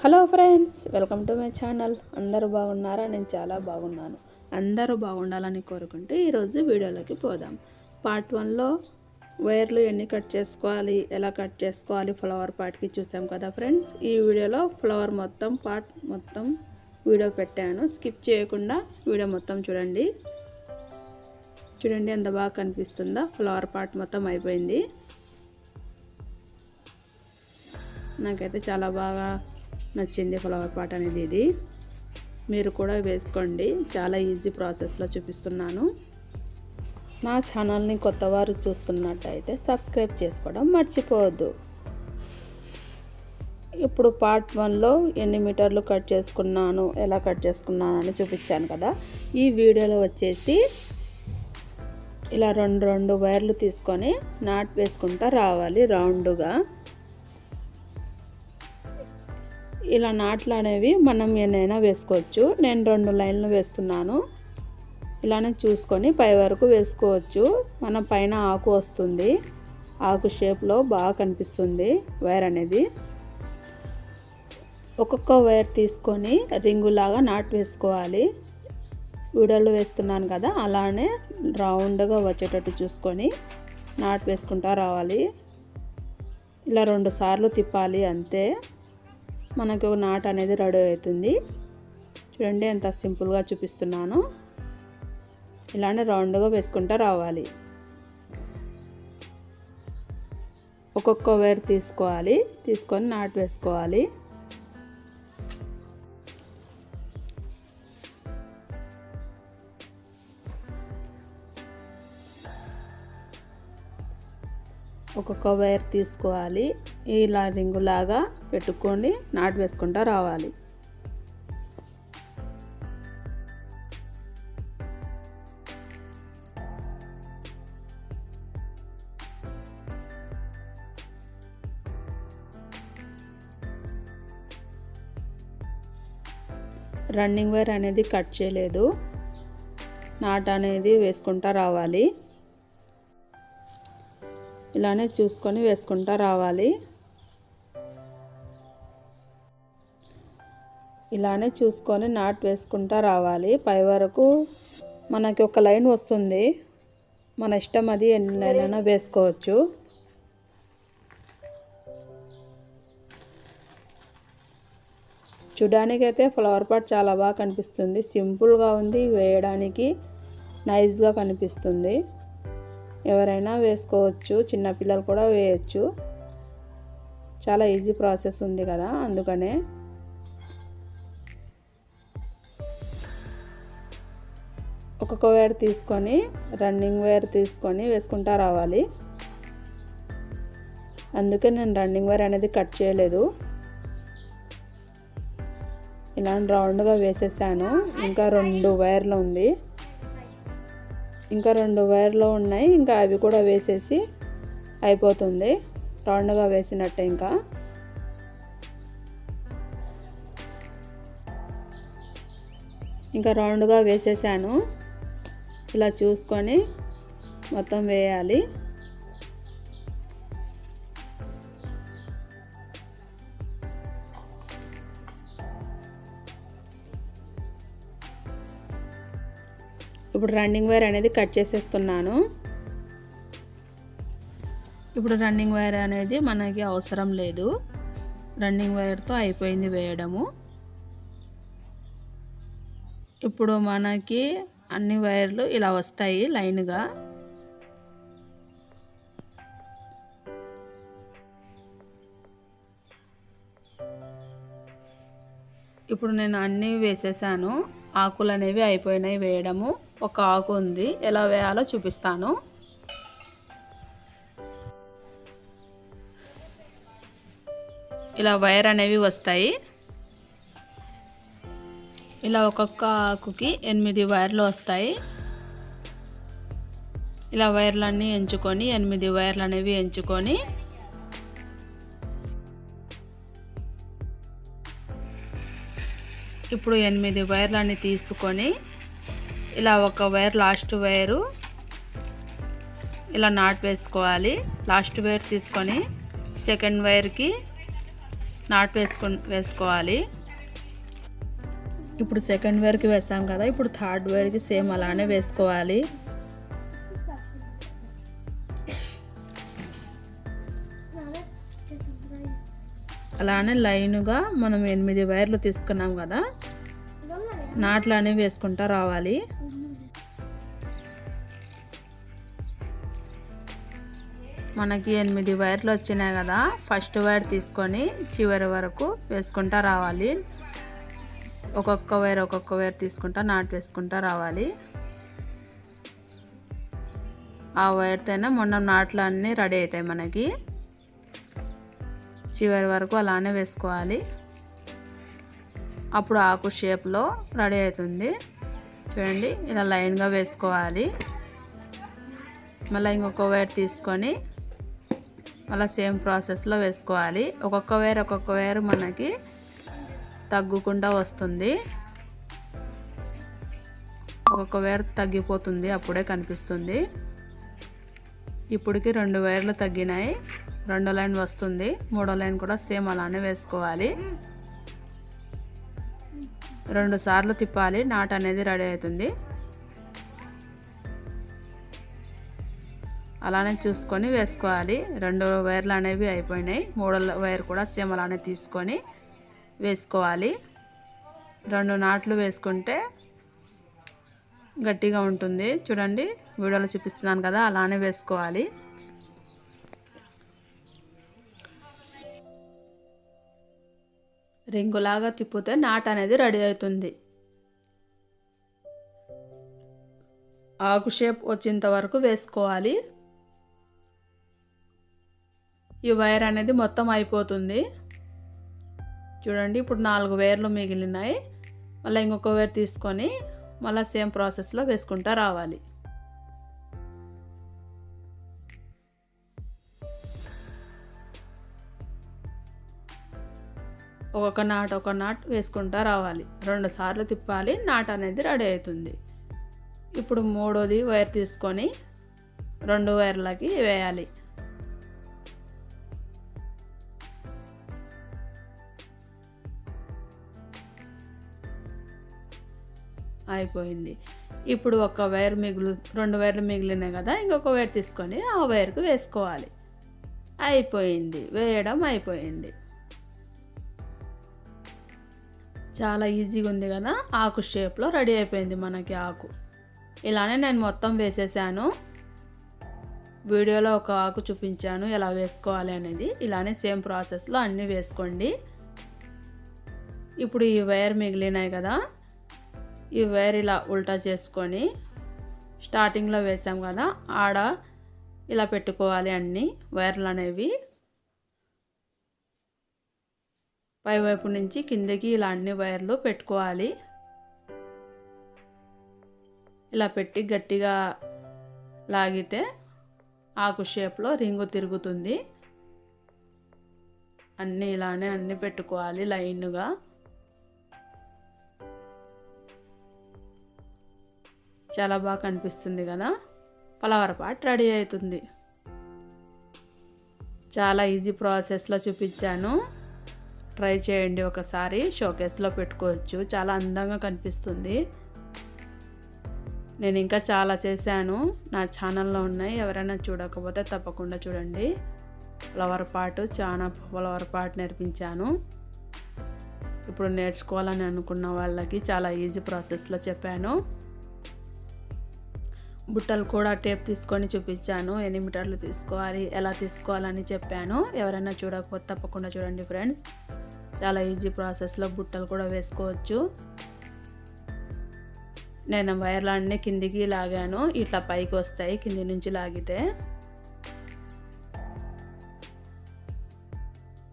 Hello friends welcome to my channel. అందరూ బాగున్నారా? నేను చాలా బాగున్నాను. అందరూ బాగుండాలని కోరుకుంటూ ఈరోజు వీడియోలోకి పోదాం. పార్ట్ వన్లో వైర్లు ఎన్ని కట్ చేసుకోవాలి ఎలా కట్ చేసుకోవాలి ఫ్లవర్ పార్ట్కి చూసాం కదా ఫ్రెండ్స్. ఈ వీడియోలో ఫ్లవర్ మొత్తం పార్ట్ మొత్తం వీడియో పెట్టాను. స్కిప్ చేయకుండా వీడియో మొత్తం చూడండి. చూడండి ఎంత బాగా కనిపిస్తుందో. ఫ్లవర్ పార్ట్ మొత్తం అయిపోయింది. నాకైతే చాలా బాగా నచ్చింది ఫ్లవర్ పాట్ అనేది ఇది. మీరు కూడా వేసుకోండి. చాలా ఈజీ ప్రాసెస్లో చూపిస్తున్నాను. నా ఛానల్ని కొత్తవారు చూస్తున్నట్టయితే సబ్స్క్రైబ్ చేసుకోవడం మర్చిపోవద్దు. ఇప్పుడు పార్ట్ వన్లో ఎన్ని మీటర్లు కట్ చేసుకున్నాను ఎలా కట్ చేసుకున్నాను అని చూపించాను కదా. ఈ వీడియోలో వచ్చేసి ఇలా రెండు రెండు వైర్లు తీసుకొని నాట్ వేసుకుంటా రావాలి రౌండ్గా ఇలా నాట్లు అనేవి మనం ఎన్నైనా వేసుకోవచ్చు. నేను రెండు లైన్లు వేస్తున్నాను. ఇలానే చూసుకొని పై వరకు వేసుకోవచ్చు. మన పైన ఆకు వస్తుంది. ఆకు షేప్లో బాగా కనిపిస్తుంది వైర్ అనేది. ఒక్కొక్క వైర్ తీసుకొని రింగులాగా నాటు వేసుకోవాలి. వీడియోలో వేస్తున్నాను కదా అలానే రౌండ్గా వచ్చేటట్టు చూసుకొని నాటు వేసుకుంటా రావాలి. ఇలా రెండు సార్లు తిప్పాలి అంతే. మనకు నాట్ అనేది రెడీ అవుతుంది. చూడండి ఎంత సింపుల్గా చూపిస్తున్నాను. ఇలానే రౌండ్గా వేసుకుంటూ రావాలి. ఒక్కొక్క వేర్ తీసుకోవాలి. తీసుకొని నాటు వేసుకోవాలి. ఒక్కొక్క వైర్ తీసుకోవాలి. ఇలా రింగులాగా పెట్టుకొని నాటు వేసుకుంటూ రావాలి. రన్నింగ్ వైర్ అనేది కట్ చేయలేదు. నాట్ అనేది వేసుకుంటూ రావాలి. ఇలానే చూసుకొని వేసుకుంటా రావాలి. ఇలానే చూసుకొని నాట్ వేసుకుంటా రావాలి. పై వరకు మనకి ఒక లైన్ వస్తుంది. మన ఇష్టం అది ఎన్ని లైన్ వేసుకోవచ్చు. చూడడానికైతే ఫ్లవర్ పాట్ చాలా బాగా కనిపిస్తుంది. సింపుల్గా ఉంది వేయడానికి నైస్గా కనిపిస్తుంది. ఎవరైనా వేసుకోవచ్చు చిన్నపిల్లలు కూడా వేయచ్చు. చాలా ఈజీ ప్రాసెస్ ఉంది కదా అందుకనే. ఒక్కొక్క వేర్ తీసుకొని రన్నింగ్ వేర్ తీసుకొని వేసుకుంటా రావాలి. అందుకే నేను రన్నింగ్ వేర్ అనేది కట్ చేయలేదు. ఇలా రౌండ్గా వేసేసాను. ఇంకా రెండు వైర్లు ఉంది. ఇంకా రెండు వైర్లు ఉన్నాయి. ఇంకా అవి కూడా వేసేసి అయిపోతుంది. రౌండ్గా వేసినట్టే ఇంకా. ఇంకా రౌండ్గా వేసేసాను. ఇలా చూసుకొని మొత్తం వేయాలి. ఇప్పుడు రన్నింగ్ వైర్ అనేది కట్ చేసేస్తున్నాను. ఇప్పుడు రన్నింగ్ వైర్ అనేది మనకి అవసరం లేదు. రన్నింగ్ వైర్తో అయిపోయింది వేయడము. ఇప్పుడు మనకి అన్ని వైర్లు ఇలా వస్తాయి లైన్గా. ఇప్పుడు నేను అన్నీ వేసేసాను. ఆకులు అనేవి అయిపోయినాయి వేయడము. ఒక ఆకు ఉంది. ఎలా వేయాలో చూపిస్తాను. ఇలా వైర్ అనేవి వస్తాయి. ఇలా ఒక్కొక్క ఆకుకి ఎనిమిది వైర్లు వస్తాయి. ఇలా వైర్లన్నీ ఎంచుకొని ఎనిమిది వైర్లు అనేవి ఎంచుకొని ఇప్పుడు ఎనిమిది వైర్లన్నీ తీసుకొని ఇలా ఒక వైర్ లాస్ట్ వైరు ఇలా నాట్ వేసుకోవాలి. లాస్ట్ వైర్ తీసుకొని సెకండ్ వైర్కి నాట్ వేసుకు వేసుకోవాలి. ఇప్పుడు సెకండ్ వేర్కి వేసాం కదా ఇప్పుడు థర్డ్ వేర్కి సేమ్ అలానే వేసుకోవాలి. అలానే లైన్గా మనం ఎనిమిది వైర్లు తీసుకున్నాం కదా నాట్లు అనేవి వేసుకుంటా రావాలి. మనకి ఎనిమిది వైర్లు వచ్చినాయి కదా ఫస్ట్ వైర్ తీసుకొని చివరి వరకు వేసుకుంటా రావాలి. ఒక్కొక్క వైర్ ఒక్కొక్క వైర్ తీసుకుంటా నాటు వేసుకుంటా రావాలి. ఆ వైర్తోనే మొన్న నాట్లు అన్నీ రెడీ అవుతాయి మనకి. చివరి వరకు అలానే వేసుకోవాలి. అప్పుడు ఆకు షేప్లో రెడీ అవుతుంది. చూడండి ఇలా లైన్గా వేసుకోవాలి. మళ్ళీ ఇంకొక వైర్ తీసుకొని అలా సేమ్ ప్రాసెస్లో వేసుకోవాలి. ఒక్కొక్క వేర్ ఒక్కొక్క వేర్ మనకి తగ్గుకుండా వస్తుంది. ఒక్కొక్క వేర్ తగ్గిపోతుంది అప్పుడే కనిపిస్తుంది. ఇప్పటికి రెండు వైర్లు తగ్గినాయి. రెండో లైన్ వస్తుంది. మూడో లైన్ కూడా సేమ్ అలానే వేసుకోవాలి. రెండు సార్లు తిప్పాలి. నాట్ అనేది రెడీ అవుతుంది. అలానే చూసుకొని వేసుకోవాలి. రెండు వైర్లు అనేవి అయిపోయినాయి. మూడో వైర్ కూడా సేమ్ అలానే తీసుకొని వేసుకోవాలి. రెండు నాట్లు వేసుకుంటే గట్టిగా ఉంటుంది. చూడండి వీడియోలో చూపిస్తున్నాను కదా అలానే వేసుకోవాలి. రింగులాగా తిప్పితే నాట్ అనేది రెడీ అవుతుంది. ఆకు షేప్ వచ్చేంత వరకు వేసుకోవాలి. ఈ వైర్ అనేది మొత్తం అయిపోతుంది. చూడండి ఇప్పుడు నాలుగు వేర్లు మిగిలినాయి. మళ్ళీ ఇంకొక వైర్ తీసుకొని మళ్ళీ సేమ్ ప్రాసెస్లో వేసుకుంటా రావాలి. ఒక్కొక్క నాట్ ఒక నాట్ వేసుకుంటా రావాలి. రెండు సార్లు తిప్పాలి నాట్ అనేది రెడీ అవుతుంది. ఇప్పుడు మూడోది వైర్ తీసుకొని రెండు వైర్లకి వేయాలి. అయిపోయింది. ఇప్పుడు ఒక వైర్ మిగులు రెండు వైర్లు మిగిలినాయి కదా ఇంకొక వైర్ తీసుకొని ఆ వైర్కు వేసుకోవాలి. అయిపోయింది. వేయడం అయిపోయింది. చాలా ఈజీగా ఉంది కదా ఆకు షేప్లో రెడీ అయిపోయింది మనకి ఆకు. ఇలానే నేను మొత్తం వేసేసాను. వీడియోలో ఒక ఆకు చూపించాను ఎలా వేసుకోవాలి అనేది. ఇలానే సేమ్ ప్రాసెస్లో అన్నీ వేసుకోండి. ఇప్పుడు ఈ వైర్ మిగిలినాయి కదా ఈ వైర్ ఇలా ఉల్టా చేసుకొని స్టార్టింగ్లో వేసాం కదా ఆడ ఇలా పెట్టుకోవాలి అన్నీ వైర్లు అనేవి. పైవైపు నుంచి కిందకి ఇలా అన్ని వైర్లు పెట్టుకోవాలి. ఇలా పెట్టి గట్టిగా లాగితే ఆకు షేప్లో రింగు తిరుగుతుంది. అన్నీ ఇలానే అన్నీ పెట్టుకోవాలి లైన్గా. చాలా బాగా కనిపిస్తుంది కదా. ఫ్లవర్ పాట్ రెడీ అవుతుంది. చాలా ఈజీ ప్రాసెస్లో చూపించాను. ట్రై చేయండి ఒకసారి. షోకేస్లో పెట్టుకోవచ్చు. చాలా అందంగా కనిపిస్తుంది. నేను ఇంకా చాలా చేశాను. నా ఛానల్లో ఉన్నాయి. ఎవరైనా చూడకపోతే తప్పకుండా చూడండి. ఫ్లవర్ పాట్ చాలా ఫ్లవర్ పాట్ నేర్పించాను. ఇప్పుడు నేర్చుకోవాలని అనుకున్న వాళ్ళకి చాలా ఈజీ ప్రాసెస్లో చెప్పాను. బుట్టలు కూడా టేప్ తీసుకొని చూపించాను. ఎన్ని మీటర్లు తీసుకోవాలి ఎలా తీసుకోవాలని చెప్పాను. ఎవరైనా చూడకపోతే తప్పకుండా చూడండి ఫ్రెండ్స్. చాలా ఈజీ ప్రాసెస్లో బుట్టలు కూడా వేసుకోవచ్చు. నేను వైర్లు అన్నీ కిందికి లాగాను. ఇట్లా పైకి వస్తాయి కింది నుంచి లాగితే.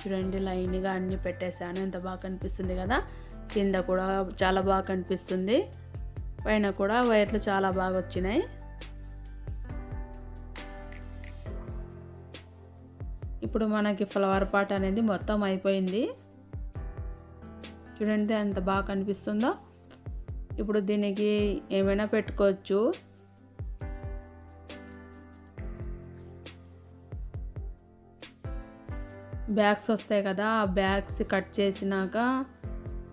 చూడండి లైన్గా అన్నీ పెట్టేశాను. ఎంత బాగా కనిపిస్తుంది కదా. కింద కూడా చాలా బాగా కనిపిస్తుంది. పైన కూడా వైర్లు చాలా బాగా వచ్చినాయి. ఇప్పుడు మనకి ఫ్లవర్ పాట్ అనేది మొత్తం అయిపోయింది. చూడండి ఎంత బాగా కనిపిస్తుందో. ఇప్పుడు దీనికి ఏమైనా పెట్టుకోవచ్చు. బ్యాగ్స్ వస్తాయి కదా ఆ బ్యాగ్స్ కట్ చేసినాక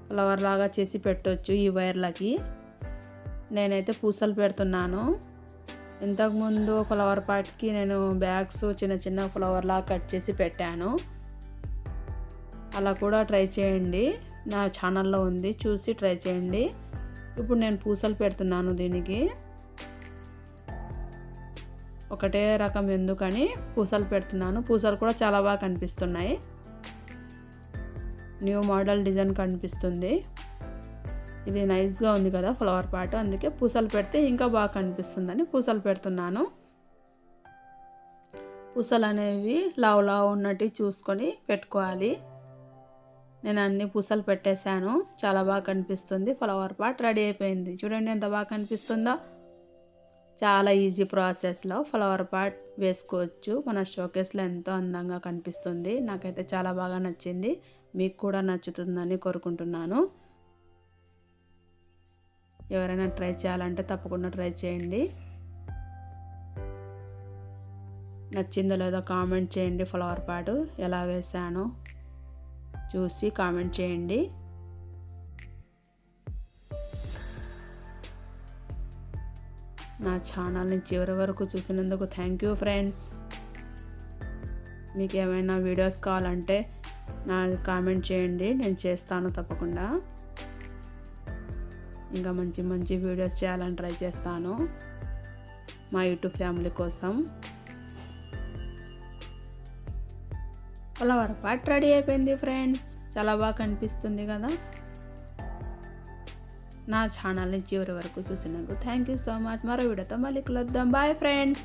ఫ్లవర్ లాగా చేసి పెట్టవచ్చు ఈ వైర్లకి నేనైతే పూసలు పెడుతున్నాను. ఇంతకుముందు ఫ్లవర్ పాట్కి నేను బ్యాగ్స్ చిన్న చిన్న ఫ్లవర్లా కట్ చేసి పెట్టాను. అలా కూడా ట్రై చేయండి. నా ఛానల్లో ఉంది చూసి ట్రై చేయండి. ఇప్పుడు నేను పూసలు పెడుతున్నాను దీనికి. ఒకటే రకం ఎందుకని పూసలు పెడుతున్నాను. పూసలు కూడా చాలా బాగా కనిపిస్తున్నాయి. న్యూ మోడల్ డిజైన్ కనిపిస్తుంది. ఇది నైస్గా ఉంది కదా ఫ్లవర్ పాట్ అందుకే పూసలు పెడితే ఇంకా బాగా కనిపిస్తుందని పూసలు పెడుతున్నాను. పూసలు అనేవి లావు లావు ఉన్నట్టు చూసుకొని పెట్టుకోవాలి. నేను అన్ని పూసలు పెట్టేశాను చాలా బాగా కనిపిస్తుంది ఫ్లవర్ పాట్ రెడీ అయిపోయింది. చూడండి ఎంత బాగా కనిపిస్తుందో. చాలా ఈజీ ప్రాసెస్లో ఫ్లవర్ పాట్ వేసుకోవచ్చు. మన షోకేస్లో ఎంతో అందంగా కనిపిస్తుంది. నాకైతే చాలా బాగా నచ్చింది. మీకు కూడా నచ్చుతుందని కోరుకుంటున్నాను. ఎవరైనా ట్రై చేయాలంటే తప్పకుండా ట్రై చేయండి. నచ్చిందో లేదో కామెంట్ చేయండి ఫ్లవర్ పాటు ఎలా వేసానో. చూసి కామెంట్ చేయండి. నా ఛానల్ని చివరి వరకు చూసినందుకు థ్యాంక్ యూ ఫ్రెండ్స్ మీకు ఏమైనా వీడియోస్ కావాలంటే నా కామెంట్ చేయండి నేను చేస్తాను తప్పకుండా. ఇంకా మంచి మంచి వీడియోస్ చేయాలని ట్రై చేస్తాను మా యూట్యూబ్ ఫ్యామిలీ కోసం. ఫ్లవర్ పాట్ రెడీ అయిపోయింది ఫ్రెండ్స్ చాలా బాగా కనిపిస్తుంది కదా? నా ఛానల్ని చివరి వరకు చూసినందుకు థ్యాంక్ యూ సో మచ్ మరో వీడియోతో మళ్ళీ కలుద్దాం. Bye friends